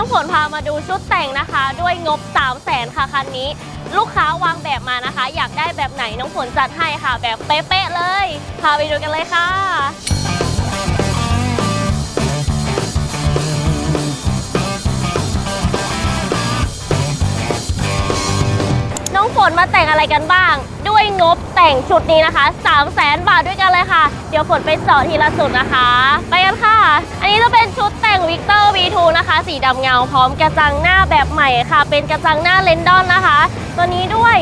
น้องฝนพามาดูชุดแต่งนะคะ ด้วยงบ 3 0 0แสนค่ะคันนี้ ลูกค้าวางแบบมานะคะ อยากได้แบบไหนน้องฝนจัดให้ค่ะ แบบเป๊ะๆเลย พาไปดูกันเลยค่ะน้องฝนมาแต่งอะไรกันบ้าง ด้วยงบแต่งชุดนี้นะคะ 3 0 0แสนบาทด้วยกันเลยค่ะ เดี๋ยวฝนไปเจาะทีละสุดนะคะ ไปกันค่ะ ชุดแต่งวิกเตอร์ V2 นะคะ สีดำเงาพร้อมกระจังหน้าแบบใหม่ค่ะ เป็นกระจังหน้าเลนดอนนะคะ ตัวนี้ด้วย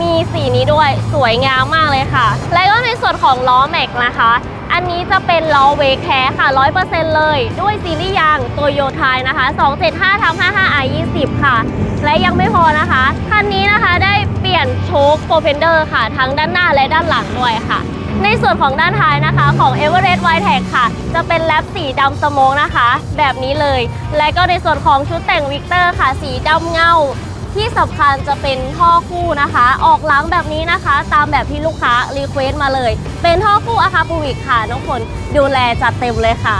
มีสีนี้ด้วยสวยงามมากเลยค่ะ และก็ในส่วนของล้อแม็กนะคะ อันนี้จะเป็นล้อเวกแท้ค่ะ 100%เลย ด้วยซีรีส์ยางโตโยไทยนะคะ 275ทำ55 i 20ค่ะ และยังไม่พอนะคะ คันนี้นะคะได้เปลี่ยนโชคโปรเฟนเดอร์ค่ะ ทั้งด้านหน้าและด้านหลังด้วยค่ะ ในส่วนของด้านท้ายนะคะของ Everest Wide Tag ค่ะ จะเป็นแรปสีดำสโมกนะคะ แบบนี้เลย และก็ในส่วนของชุดแต่งวิกเตอร์ค่ะ สีดำเงา ที่สำคัญจะเป็นท่อคู่นะคะ ออกหล้างแบบนี้นะคะ ตามแบบที่ลูกค้ารีเควสต์มาเลย เป็นท่อคู่อะคาปูวิกค่ะ น้องฝนดูแลจัดเต็มเลยค่ะ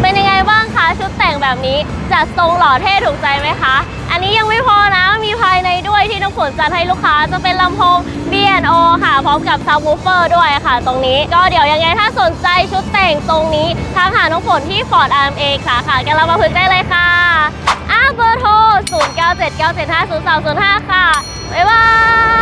เป็นยังไงบ้างคะชุดแต่งแบบนี้จัดทรงหล่อเท่ถูกใจไหมคะ อันนี้ยังไม่พอนะมีภายในด้วยที่น้องฝนจัดให้ลูกค้าจะเป็นลำโพง B&O ค่ะ พร้อมกับซับวูเฟอร์ด้วยค่ะ ตรงนี้ก็เดี๋ยวยังไงถ้าสนใจชุดแต่งตรงนี้ทางหาน้องฝนที่ Ford RMA สาขาแกลามาพึกได้เลยค่ะอ้าเบอร์โทร 0979750305 ค่ะ บ๊ายบาย